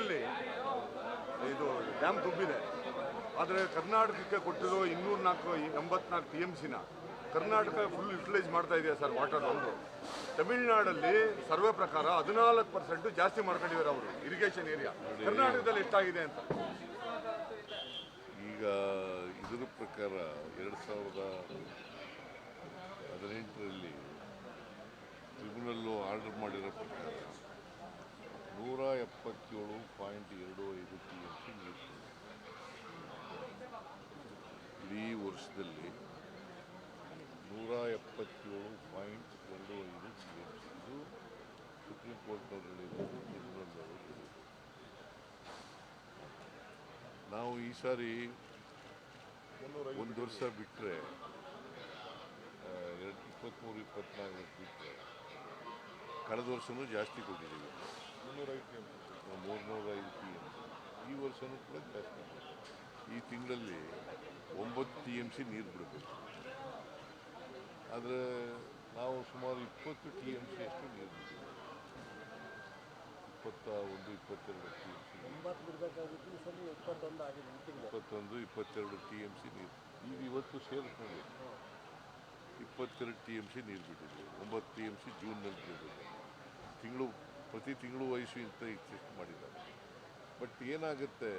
ತಿಂಗಳಲ್ಲಿ ಇದು ಡ್ಯಾಮ್ ತುಂಬಿದೆ ಆದರೆ ಕರ್ನಾಟಕಕ್ಕೆ ಕೊಟ್ಟಿರೋ ಇನ್ನೂರ ನಾಲ್ಕು ಎಂಬತ್ನಾಲ್ಕು ಟಿ ಎಂ ಸಿನ ಕರ್ನಾಟಕ ಫುಲ್ ಯುಟಿಲೈಸ್ ಮಾಡ್ತಾ ಇದೆಯಾ ಸರ್ ವಾಟರ್ ಒಂದು ತಮಿಳುನಾಡಲ್ಲಿ ಸರ್ವೆ ಪ್ರಕಾರ ಹದಿನಾಲ್ಕು ಪರ್ಸೆಂಟ್ ಜಾಸ್ತಿ ಮಾಡ್ಕೊಂಡಿದ್ದಾರೆ ಅವರು ಇರಿಗೇಷನ್ ಏರಿಯಾ ಕರ್ನಾಟಕದಲ್ಲಿ ಎಷ್ಟಾಗಿದೆ ಅಂತ. ಈಗ ಇದರ ಪ್ರಕಾರ ಎರಡು ಸಾವಿರದ ಹದಿನೆಂಟರಲ್ಲಿ ಟ್ರಿಬ್ಯುನಲ್ಲು ಆರ್ಡರ್ ಮಾಡಿರೋ ಪ್ರಕಾರ ನೂರ ಎಪ್ಪತ್ತೇಳು ಪಾಯಿಂಟ್ ಎರಡು ಐದು ಟಿ ಎಂ ಸಿ ನೀರು ಇಡೀ ವರ್ಷದಲ್ಲಿ ನೂರ ಎಪ್ಪತ್ತೇಳು ಪಾಯಿಂಟ್ ಎರಡು ಐದು ಟಿ ಎಂ ಸಿ. ಇದು ಸುಪ್ರೀಂ ಕೋರ್ಟ್ನವ್ರು ಹೇಳಿರೋದು ನಾವು ಈ ಸಾರಿ ಒಂದು ವರ್ಷ ಬಿಟ್ಟರೆ ಎರಡು, ಇಪ್ಪತ್ತ್ಮೂರು ಇಪ್ಪತ್ತ್ನಾಲ್ಕು ಬಿಟ್ಟರೆ ಕಳೆದ ವರ್ಷವೂ ಜಾಸ್ತಿ ಕೊಟ್ಟಿದ್ದೀವಿ. ಮೂರ್ನೂರ ಐದು ಟಿ ಎಂ ಸಿ ಈ ವರ್ಷವೂ ಕೂಡ ಜಾಸ್ತಿ ಈ ತಿಂಗಳಲ್ಲಿ ಒಂಬತ್ತು ಟಿ ಎಂ ಸಿ ನೀರು ಬಿಡಬೇಕು. ಆದರೆ ನಾವು ಸುಮಾರು ಇಪ್ಪತ್ತು ಟಿ ಎಂ ಸಿ ಅಷ್ಟು ನೀರು ಬಿಡ್ತೀವಿ ಇಪ್ಪತ್ತ ಒಂದು ಇಪ್ಪತ್ತೆರಡು ಟಿ ಎಂ ಸಿ ಇಪ್ಪತ್ತೊಂದು ಇಪ್ಪತ್ತೆರಡು ಟಿ ಎಂ ಸಿ ನೀರು. ಈಗ ಇವತ್ತು ಸೇರಿಸ್ಕೊಂಡು ಇಪ್ಪತ್ತೆರಡು ಟಿ ಎಂ ಸಿ ನೀರು ಬಿಟ್ಟಿದ್ದೀವಿ ಒಂಬತ್ತು ಟಿ ಎಂ ಸಿ ಜೂನ್ನಲ್ಲಿ ಬಿಡಬೇಕು. ತಿಂಗಳು ಪ್ರತಿ ತಿಂಗಳು ವಯಸ್ಸು ಇಂತ ಇಷ್ಟು ಮಾಡಿದ್ದಾರೆ. ಬಟ್ ಏನಾಗುತ್ತೆ?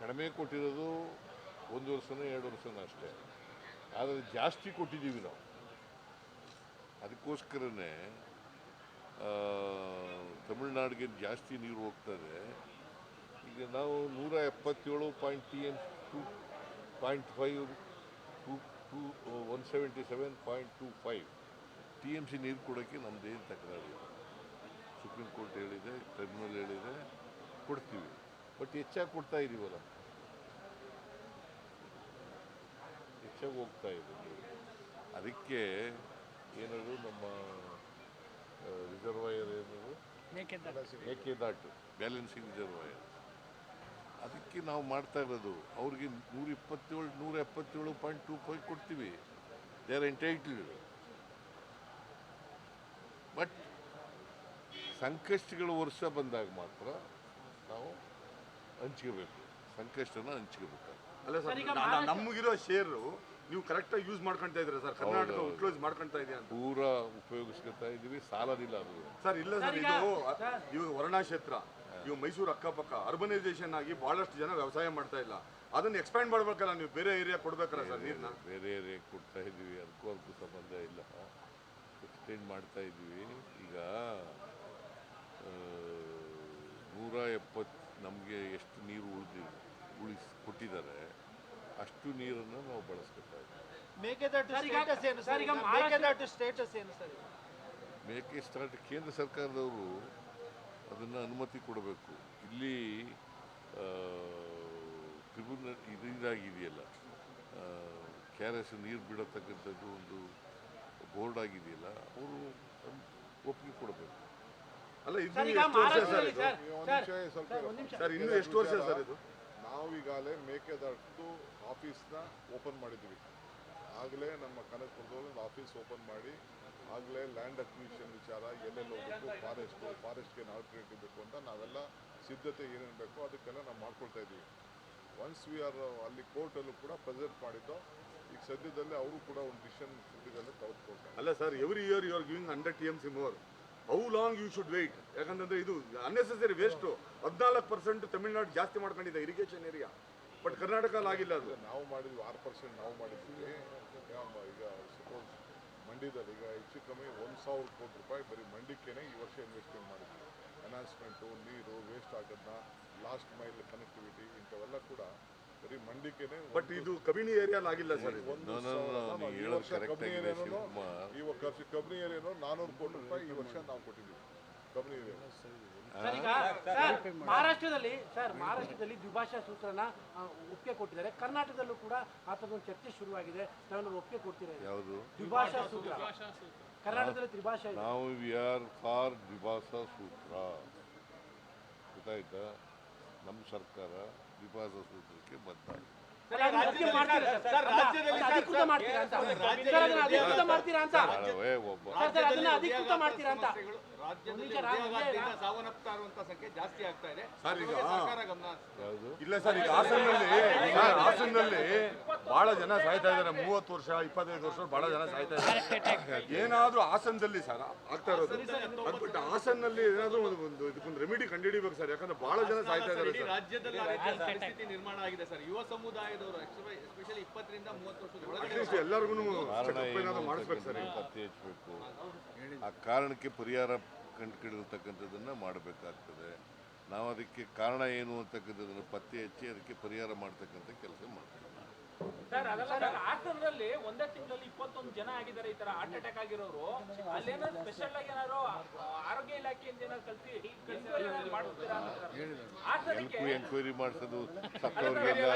ಕಡಿಮೆ ಕೊಟ್ಟಿರೋದು ಒಂದು ವರ್ಷನೋ ಎರಡು ವರ್ಷನೋ ಅಷ್ಟೇ. ಆದರೆ ಜಾಸ್ತಿ ಕೊಟ್ಟಿದ್ದೀವಿ ನಾವು. ಅದಕ್ಕೋಸ್ಕರನೇ ತಮಿಳ್ನಾಡಿಗೆ ಜಾಸ್ತಿ ನೀರು ಹೋಗ್ತದೆ ಈಗ ನಾವು ನೂರ ಎಪ್ಪತ್ತೇಳು point T M two point five two two one seventy seven point two five T M C ನೀರು ಕೊಡೋಕ್ಕೆ ನಮ್ಮದೇನು ತಕರಾರಿಲ್ಲ ಸುಪ್ರೀಂ ಕೋರ್ಟ್ ಹೇಳಿದೆ ಟ್ರಿಬ್ಯುನಲ್ ಹೇಳಿದೆ ಕೊಡ್ತೀವಿ. ಬಟ್ ಹೆಚ್ಚಾಗಿ ಕೊಡ್ತಾ ಇದ್ದೀವಲ್ಲ ಹೆಚ್ಚಾಗಿ ಹೋಗ್ತಾ ಇದೆ ಅದಕ್ಕೆ ಏನಾದ್ರು ನಮ್ಮ ರಿಸರ್ವಾಯರ್ ಏನಾದ್ರು ಮೇಕೆದಾಟು ಬ್ಯಾಲೆನ್ಸಿಂಗ್ ರಿಸರ್ವಾಯರ್. ಅದಕ್ಕೆ ನಾವು ಮಾಡ್ತಾ ಇರೋದು ಅವ್ರಿಗೆ ನೂರ ಇಪ್ಪತ್ತೇಳು ನೂರ ಎಪ್ಪತ್ತೇಳು ಪಾಯಿಂಟ್ ಟೂ ಫೈವ್ ಕೊಡ್ತೀವಿ. ದೇ ಆರ್ ಎಂಟೈಟ್ಲ್ಡ್ ಬಟ್ ಸಂಕಷ್ಟಗಳು ವರ್ಷ ಬಂದಾಗ ಮಾತ್ರ ನಾವು ಹಂಚ್ಕೋಬೇಕು. ಸಂಕಷ್ಟನ ಹಂಚ್ಕೋಬೇಕು ಅಲ್ಲ ಸರ್ ನಮಗಿರೋ ಶೇರು ನೀವು ಕರೆಕ್ಟಾಗಿ ಯೂಸ್ ಮಾಡ್ಕೊಂತ ಇದ್ರೆ ಸರ್? ಕರ್ನಾಟಕ ಯುಟಿಲೈಸ್ ಮಾಡ್ಕೊಂತ ಇದೆಯಾ ಅಂತ? ಪೂರಾ ಉಪಯೋಗಿಸ್ಕೊತಾ ಇದ್ದೀವಿ ಸಾಲದಿಲ್ಲ ಅದು. ಸರ್ ಇಲ್ಲ ಸರ್ ಇದು ಇವಾಗ ವರ್ಣಾ ಕ್ಷೇತ್ರ ಇವಾಗ ಮೈಸೂರು ಅಕ್ಕಪಕ್ಕ ಅರ್ಬನೈಸೇಷನ್ ಆಗಿ ಬಹಳಷ್ಟು ಜನ ವ್ಯವಸಾಯ ಮಾಡ್ತಾ ಇಲ್ಲ. ಅದನ್ನ ಎಕ್ಸ್ಪ್ಯಾಂಡ್ ಮಾಡ್ಬೇಕಲ್ಲ ನೀವು ಬೇರೆ ಏರಿಯಾ ಕೊಡ್ಬೇಕಲ್ಲ ಸರ್ ನೀರ್ನ? ಬೇರೆ ಏರಿಯಾ ಕೊಡ್ತಾ ಇದ್ದೀವಿ ಅದಕ್ಕೂ ಅದಕ್ಕೂ ಸಂಬಂಧ ಇಲ್ಲ. ಎಕ್ಸ್ಟೆಂಡ್ ಮಾಡ್ತಾ ಇದ್ದೀವಿ ಈಗ ನೂರ ಎಪ್ಪತ್ತು ನಮಗೆ ಎಷ್ಟು ನೀರು ಉಳಿದಿ ಉಳಿಸ್ ಕೊಟ್ಟಿದ್ದಾರೆ ಅಷ್ಟು ನೀರನ್ನು ನಾವು ಬಳಸ್ಕೊತಾ ಇದ್ದೀವಿ ಮೇಕೆದಾಟು ಸ್ಟೇಟಸ್ ಏನು ಸರ್, ಸರ್ ಈಗ ಈಗ ಸ್ಟೇಟಸ್ ಏನು ಸರ್? ಈಗ? ಮೇಕೆ ಸ್ಟಾರ್ಟ್ ಕೇಂದ್ರ ಸರ್ಕಾರದವರು ಅದನ್ನು ಅನುಮತಿ ಕೊಡಬೇಕು. ಇಲ್ಲಿ ಟ್ರಿಬ್ಯುನಲ್ ಇದರಿಂದಾಗಿದೆಯಲ್ಲ ಕೆ ಆರ್ ಎಸ್ ನೀರು ಬಿಡತಕ್ಕಂಥದ್ದು ಒಂದು ಬೋರ್ಡ್ ಆಗಿದೆಯಲ್ಲ ಅವರು ಒಪ್ಪಿಗೆ ಕೊಡಬೇಕು. ಅಲ್ಲ ಇದು ಎಷ್ಟು ವರ್ಷ ಸರ್ ಇದು? ಸರ್ ಒಂದು ನಿಮಿಷ ಸ್ವಲ್ಪ ಸರ್, ಒಂದ್ ನಿಮಿಷ. ಸರ್ ಇನ್ನು ಎಷ್ಟು ವರ್ಷ ಸರ್ ಇದು? ನಾವು ಈಗಾಗಲೇ ಮೇಕೆದಾಟು ಆಫೀಸ್ನ ಓಪನ್ ಮಾಡಿದ್ದೀವಿ. ಆಗಲೇ ನಮ್ಮ ಕನಕಪುರದಲ್ಲಿ ಒಂದು ಆಫೀಸ್ ಓಪನ್ ಮಾಡಿ ಆಗಲೇ ಲ್ಯಾಂಡ್ ಅಕ್ವಿಷನ್ ವಿಚಾರ ಎಲ್ಲೆಲ್ಲಿ ಹೋಗ್ಬೇಕು ಫಾರೆಸ್ಟು ಫಾರೆಸ್ಟ್ಗೆ ಆಲ್ಟರ್ನೇಟಿವ್ ಇರಬೇಕು ಅಂತ ನಾವೆಲ್ಲ ಸಿದ್ಧತೆ ಏನೇನು ಬೇಕೋ ಅದಕ್ಕೆಲ್ಲ ನಾವು ಮಾಡ್ಕೊಳ್ತಾ ಇದ್ದೀವಿ ಒನ್ಸ್ ವಿ ಆರ್ ಅಲ್ಲಿ ಕೋರ್ಟಲ್ಲೂ ಕೂಡ ಪ್ರೆಸೆಂಟ್ ಮಾಡಿದ್ದು ಈಗ ಸದ್ಯದಲ್ಲೇ ಅವರು ಕೂಡ ಒಂದು ಡಿಸಿಷನ್ ಸದ್ಯದಲ್ಲೇ ತೆಗೆದುಕೊಳ್ತಾರೆ. ಅಲ್ಲ sir every year you are giving hundred T M C more how long you should wait ಯಾಕಂತಂದ್ರೆ ಇದು ಅನ್ನೆಸೆಸರಿ ವೇಸ್ಟು ಹದಿನಾಲ್ಕು ಪರ್ಸೆಂಟ್ ತಮಿಳ್ನಾಡು ಜಾಸ್ತಿ ಮಾಡ್ಕೊಂಡಿದೆ ಇರಿಗೇಷನ್ ಏರಿಯಾ ಬಟ್ ಕರ್ನಾಟಕದಲ್ಲಿ ಆಗಿಲ್ಲ ಅದು. ನಾವು ಮಾಡಿದ್ವಿ ಆರು ಪರ್ಸೆಂಟ್ ನಾವು ಮಾಡಿದ್ವಿ. ಈಗ ಸಪೋಸ್ ಮಂಡ್ಯದಲ್ಲಿ ಈಗ ಹೆಚ್ಚು ಕಮ್ಮಿ ಒಂದು ಸಾವಿರ ಕೋಟಿ ರೂಪಾಯಿ ಬರೀ ಮಂಡ್ಯಕ್ಕೇನೆ ಈ ವರ್ಷ ಇನ್ವೆಸ್ಟ್ಮೆಂಟ್ ಮಾಡಿದ್ವಿ. ಅನೌನ್ಸ್ಮೆಂಟು ನೀರು ವೇಸ್ಟ್ ಆಗೋದನ್ನ ಲಾಸ್ಟ್ ಮೈಲ್ ಕನೆಕ್ಟಿವಿಟಿ ಇಂಥವೆಲ್ಲ ಕೂಡ ಬರೀ ಮಂಡ್ಯಕ್ಕೇನೆ ಬಟ್ ಇದು ಕಬಿನಿ ಏರಿಯಾಲ್ ಆಗಿಲ್ಲ ಸರ್ ಒಂದು ಈ ವರ್ಷ ಆಗಿದೆ, ಏರಿಯಾನು. ಈ ವರ್ಷ ಕಬ್ನಿ ಏರಿಯಾನು ನಾನ್ನೂರು ಕೋಟಿ ರೂಪಾಯಿ ಈ ವರ್ಷ ನಾವು ಕೊಟ್ಟಿದ್ದೀವಿ. ಕಬ್ನಿ ಏರಿಯಾ. ಸರ್ ಸರ್ ಮಹಾರಾಷ್ಟ್ರದಲ್ಲಿ ಸರ್ ಮಹಾರಾಷ್ಟ್ರದಲ್ಲಿ ದ್ವಿಭಾಷಾ ಸೂತ್ರನ ಒಪ್ಪಿಗೆ ಕೊಟ್ಟಿದ್ದಾರೆ. ಕರ್ನಾಟಕದಲ್ಲೂ ಕೂಡ ಆ ಥರದೊಂದು ಚರ್ಚೆ ಶುರುವಾಗಿದೆ. ನಾವು ಒಪ್ಪಿಗೆ ಕೊಡ್ತೀರಾ ಯಾವುದು? ದ್ವಿಭಾಷಾ ಸೂತ್ರ. ಕರ್ನಾಟಕದಲ್ಲಿ ತ್ರಿಭಾಷಾ ಇದೆ. ನಾವು ವಿ ಆರ್ ಫಾರ್ ದ್ವಿಭಾಷಾ ಸೂತ್ರ. ಗೊತ್ತಾಯ್ತಾ? ನಮ್ಮ ಸರ್ಕಾರ ದ್ವಿಭಾಷಾ ಸೂತ್ರಕ್ಕೆ ಬದ್ಧ ಅಲ್ಲ, ಅದನ್ನ ಸರ್? ಸರ್, ರಾಜ್ಯದಲ್ಲಿ ಅಧಿಕೃತ ಸರ್, ಅಂತ. ಸರ್, ಸರ್, ಅದನ್ನ ಅಧಿಕೃತ ಮಾಡ್ತೀರಾ ಅಂತ. ಸರ್, ಸರ್, ಅದನ್ನ ಅಧಿಕೃತ ಮಾಡ್ತೀರಾ ಅಂತ. ರಾಜ್ಯದಲ್ಲಿ ನಿಮಿಷ, ರಾಮ್, ಸಾವನ್ನಪ್ತಾ ಇರುವಂತ ಸಂಖ್ಯೆ ಜಾಸ್ತಿ ಆಗ್ತಾ ಇದೆ. ಸರ್, ಈಗ- ಸರ್ಕಾರ ಗಮನ ಇಲ್ಲ ಸರ್ ಈಗ ಹಾಸನದಲ್ಲಿ ಹಾಸನದಲ್ಲಿ ಹಾಸನಲ್ಲಿ ಬಹಳ ಜನ ಸಾಯ್ತಾ ಇದ್ದಾರೆ. ಮೂವತ್ತು ವರ್ಷ ಇಪ್ಪತ್ತೈದು ವರ್ಷ ಬಹಳ ಜನ ಸಾಯ್ತಾ ಇದ್ದಾರೆ. ಏನಾದ್ರೂ ಹಾಸನದಲ್ಲಿ ಸರ್ ಆಗ್ತಾ ಇರೋದು. ಅದ್ ಬಿಟ್ಟು ಹಾಸನಲ್ಲಿ ಏನಾದ್ರೂ ಒಂದು ಒಂದು ಇದಕ್ಕೊಂದು ರೆಮಿಡಿ ಕಂಡುಹಿಡಿಬೇಕು ಸರ್. ಯಾಕಂದ್ರೆ ಬಹಳ ಜನ ಸಾಯ್ತಾ ಇದ್ದಾರೆ ಸರ್. ರಾಜ್ಯದಲ್ಲಿ ಪರಿಸ್ಥಿತಿ ನಿರ್ಮಾಣ ಆಗಿದೆ ಸರ್. ಯುವ ಸಮುದಾಯದವರು ಅಟ್ಲೀಸ್ಟ್ ಎಲ್ಲರಿಗೂ ಕಾರಣ ಏನು ಮಾಡಿಸ್ಬೇಕು ಸರ್ ಪತ್ತೆ ಹಚ್ಚಬೇಕು ಆ ಕಾರಣಕ್ಕೆ ಪರಿಹಾರ ಕಂಡುಕೊಂಡಿರ್ತಕ್ಕಂಥದ್ದನ್ನು ಮಾಡಬೇಕಾಗ್ತದೆ. ನಾವು ಅದಕ್ಕೆ ಕಾರಣ ಏನು ಅಂತಕ್ಕಂಥದ್ದನ್ನು ಪತ್ತೆ ಹಚ್ಚಿ ಅದಕ್ಕೆ ಪರಿಹಾರ ಮಾಡ್ತಕ್ಕಂಥ ಕೆಲಸ ಮಾಡ್ತೀವಿ. ಸರ್ ಅದಲ್ಲ ಹಾಸನದಲ್ಲಿ ಒಂದೇ ತಿಂಗಳಲ್ಲಿ ಇಪ್ಪತ್ತೊಂದು ಜನ ಆಗಿದ್ದಾರೆ ಈ ತರ ಹಾರ್ಟ್ ಅಟ್ಯಾಕ್ ಆಗಿರೋರು. ಸ್ಪೆಷಲ್ ಆಗಿ ಏನಾದ್ರು ಆರೋಗ್ಯ ಇಲಾಖೆಯಿಂದ ಏನಾದ್ರು ಕಲ್ಸಿ ಮಾಡ್ತೀರಾ ಅಂತ ಸರ್? ಹಾಸನಕ್ಕೆ ಎನ್ಕ್ವೈ ಎಂಕ್ವೈರಿ ಮಾಡಿಸೋದು ಸತ್ತವ್ರಿಗೆಲ್ಲ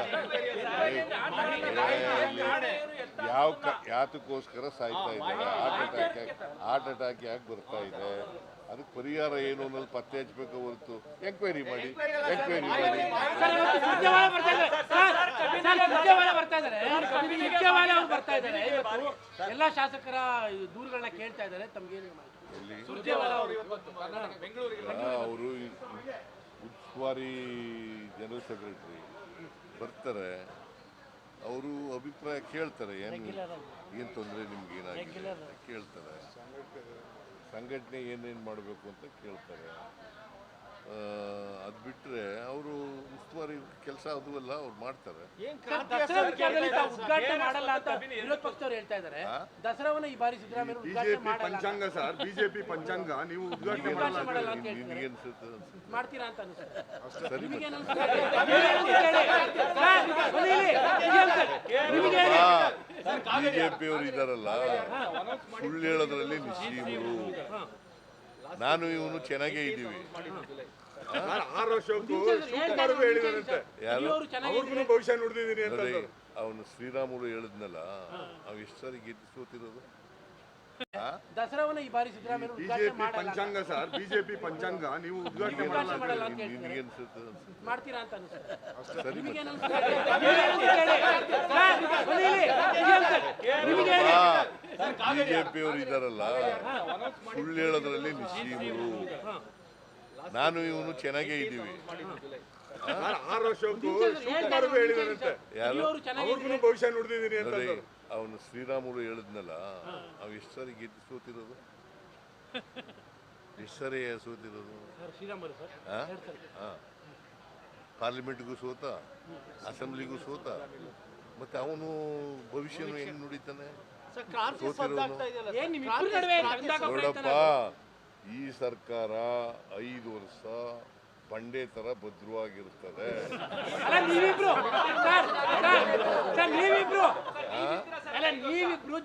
ಯಾವ ಯಾತಕ್ಕೋಸ್ಕರ ಸಾಯ್ತಾ ಇದ್ದಾರೆ? ಹಾರ್ಟ್ ಅಟ್ಯಾಕ್ ಹಾರ್ಟ್ ಅಟ್ಯಾಕ್ ಯಾಕೆ ಬರ್ತಾ ಇದೆ? ಅದಕ್ಕೆ ಪರಿಹಾರ ಏನು ಅನ್ನೋದು ಪತ್ತೆ ಹಚ್ಚಬೇಕು ಹೊರತು ಎಂಕ್ವೈರಿ ಮಾಡಿ ಎಂಕ್ವೈರಿ ಮಾಡಿ. ಸರ್, ಇವತ್ತು ಸುರ್ಜೇವಾಲ ಬರ್ತಾ ಇದ್ದಾರೆ. ಸರ್, ಸರ್, ಸುರ್ಜೇವಾಲ ಬರ್ತಾ ಇದ್ದಾರೆ. ಸುರ್ಜೇವಾಲ ಅವ್ರು ಬರ್ತಾ ಇದ್ದಾರೆ. ಇವತ್ತು ಎಲ್ಲ ಶಾಸಕರ ದೂರುಗಳನ್ನ ಕೇಳ್ತಾ ಇದ್ದಾರೆ. ತಮ್ಗೇನು ಅವರು. ಉಸ್ತುವಾರಿ ಜನರಲ್ ಸೆಕ್ರೆಟರಿ ಬರ್ತಾರೆ. ಅವರು ಅಭಿಪ್ರಾಯ ಕೇಳ್ತಾರೆ. ಏನು ಏನು ತೊಂದರೆ ನಿಮ್ಗೆ ಏನಾಗಿದೆ ಕೇಳ್ತಾರೆ. ಸಂಘಟನೆ ಏನೇನು ಮಾಡಬೇಕು ಅಂತ ಕೇಳ್ತಾರೆ ಅದು ಬಿಟ್ಟರೆ ಅವರು ಉಸ್ತುವಾರಿ ಕೆಲಸ ಅದು ಅಲ್ಲ ಅವ್ರು ಮಾಡ್ತಾರೆ ಸರ್, ದಸರಾ ವಿಚಾರದಲ್ಲಿ ತಾವು ಉದ್ಘಾಟನೆ ಮಾಡಲ್ಲ ಅಂತ ವಿರೋಧ ಪಕ್ಷದವ್ರು ಹೇಳ್ತಾ ಇದ್ದಾರೆ ದಸರಾವನ್ನ ಈ ಬಾರಿ ಸಿದ್ದರಾಮಯ್ಯ ಉದ್ಘಾಟನೆ ಬಿಜೆಪಿ ಮಾಡಲ್ಲ ಪಂಚಾಂಗ ಸರ್ ಬಿಜೆಪಿ ಪಂಚಾಂಗ ನೀವು ಉದ್ಘಾಟನೆ ಉದ್ಘಾಟನೆ ಮಾಡಲ್ಲ ಮಾಡಲ್ಲ ಅಂತ ಹೇಳ್ತಾರೆ ನಿನ್ಗೆ ಅನ್ಸುತ್ತೆ ಅನ್ಸುತ್ತೆ. ಮಾಡ್ತೀರಾ ಅಂತ ಅನ್ಸುತ್ತೆ ಸರಿ. ಬಿಜೆಪಿಯವರು ಇದ್ದಾರಲ್ಲ? ಸುಳ್ಳು ಹೇಳೋದ್ರಲ್ಲಿ ನಿಶೀಮರು ನಾನು ಇವನು ಚೆನ್ನಾಗೇ ಇದ್ದೀವಿ. ಭವಿಷ್ಯ ನೋಡಿದೀನಿ. ಅವನು ಶ್ರೀರಾಮುಲು ಹೇಳಿದ್ನಲ್ಲ ಅವ್ ಎಷ್ಟು ಸಾರಿ ಗೆದ್ದು ಸೋತಿರೋದು? ಆ? ದಸರಾವನ್ನ ಈ ಬಾರಿ ಸಿದ್ದರಾಮಯ್ಯ ಉದ್ಘಾಟನೆ ಬಿಜೆಪಿ ಪಂಚಾಂಗ ಸರ್ ಬಿಜೆಪಿ ಪಂಚಾಂಗ ನೀವು ಉದ್ಘಾಟನೆ ಮಾಡಲ್ಲ ಉದ್ಘಾಟನೆ ಅಂತ ಹೇಳ್ತಾರೆ? ನಿನ್ಗೆ ಅನ್ಸುತ್ತೆ ಅನ್ಸುತ್ತೆ. ಮಾಡ್ತೀರಾ ಅಂತ ಅನ್ಸುತ್ತೆ. ಸರಿ ನಿಮಗೆ ಅವರು ಬಿಜೆಪಿಯವರು ಇದ್ದಾರಲ್ಲ ಸುಳ್ಳು ಹೇಳೋದ್ರಲ್ಲಿ ನಿಶ್ಚೀಮರು. ನಾನು ಇವನು ಚೆನ್ನಾಗೇ ಇದ್ದೀವಿ. ಆರು ವರ್ಷಕ್ಕೂ ಅವ್ರಿಗೂ ಭವಿಷ್ಯ ನುಡಿದಿದ್ದೀನಿ ಅಂತ. ಅವನು ಶ್ರೀರಾಮುಲು ಹೇಳಿದ್ನಲ್ಲ ಅವ್ ಎಷ್ಟು ಸಾರಿ ಗೆದ್ದು ಸೋತಿರೋದು? ಎಷ್ಟು ಸಾರಿ ಸೋತಿರೋದು. ಪಾರ್ಲಿಮೆಂಟ್ಗೂ ಸೋತ ಅಸೆಂಬ್ಲಿಗೂ ಸೋತ ಮತ್ತೆ ಅವನು ಭವಿಷ್ಯನು ಹೆಂಗ್ ನುಡಿತಾನೆ? ನೋಡಪ್ಪ ಈ ಸರ್ಕಾರ ಐದು ವರ್ಷ ಬಂಡೆ ತರ ಭದ್ರವಾಗಿರುತ್ತದೆ. ಅಲ್ಲ ನೀವಿಬ್ರು.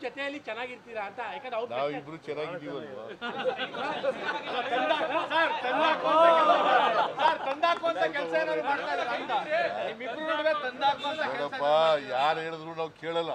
ಜೊತೆಯಲ್ಲಿ ಚೆನ್ನಾಗಿರ್ತೀರಾ ಅಂತ ಯಾಕಂದ್ರೆ ಅವ್ರು ನಾವಿಬ್ರು ಚೆನ್ನಾಗಿದ್ದೀವಲ್ವಾ? ನೋಡಪ್ಪ ಯಾರು ಹೇಳಿದ್ರು ನಾವು ಕೇಳಲ್ಲ.